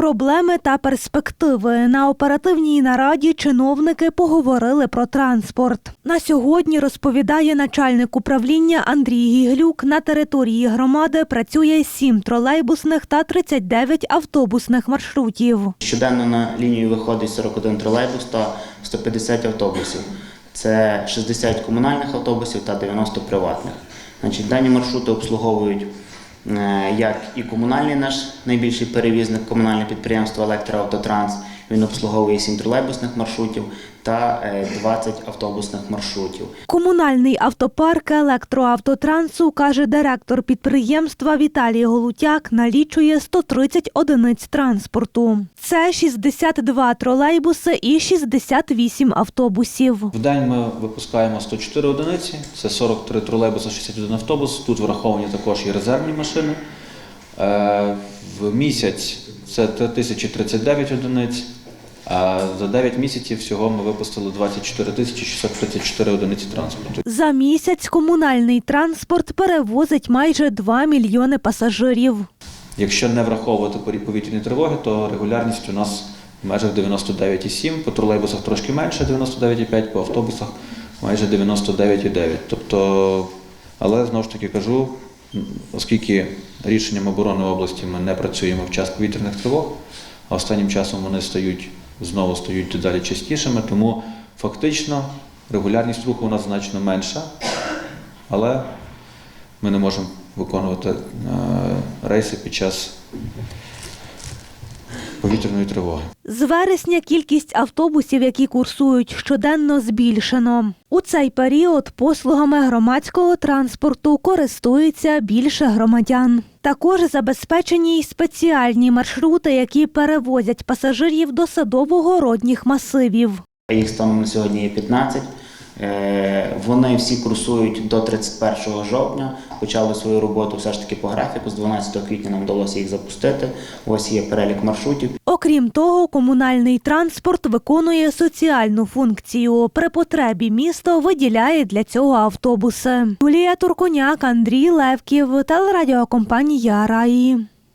Проблеми та перспективи на оперативній нараді чиновники поговорили про транспорт. На сьогодні розповідає начальник управління Андрій Гіглюк. На території громади працює 7 тролейбусних та 39 автобусних маршрутів. Щоденно на лінію виходить 41 тролейбус та 150 автобусів. Це 60 комунальних автобусів та 90 приватних. Значить, дані маршрути обслуговують як і комунальний наш найбільший перевізник, комунальне підприємство Електроавтотранс. Він обслуговує 7 тролейбусних маршрутів та е, 20 автобусних маршрутів. Комунальний автопарк електроавтотрансу, каже директор підприємства Віталій Голутяк, налічує 130 одиниць транспорту. Це 62 тролейбуси і 68 автобусів. В день ми випускаємо 104 одиниці, це 43 тролейбуси, 61 автобус. Тут враховані також і резервні машини. Е, В місяць це 3039 одиниць. За 9 місяців всього ми випустили 24 тисячі 634 одиниці транспорту. За місяць комунальний транспорт перевозить майже 2 мільйони пасажирів. Якщо не враховувати повітряні тривоги, то регулярність у нас в межах 99,7, по тролейбусах трошки менше 99,5, по автобусах майже 99,9. Тобто, але знову ж таки кажу, оскільки рішенням оборони області ми не працюємо в час повітряних тривог, а останнім часом вони стають знову стають дедалі частішими, тому фактично регулярність руху у нас значно менша, але ми не можемо виконувати е, рейси під час повітряної тривоги. З вересня кількість автобусів, які курсують щоденно, збільшено. У цей період послугами громадського транспорту користуються більше громадян. Також забезпечені й спеціальні маршрути, які перевозять пасажирів до садово-городніх масивів. Їх станом на сьогодні є 15. Е, Вони всі курсують до 31 жовтня. Почали свою роботу все ж таки по графіку. З 12 квітня нам вдалося їх запустити. Ось є перелік маршрутів. Окрім того, комунальний транспорт виконує соціальну функцію. При потребі місто виділяє для цього автобуси. Юлія Турконяк, Андрій Левків, телерадіокомпанія Раї.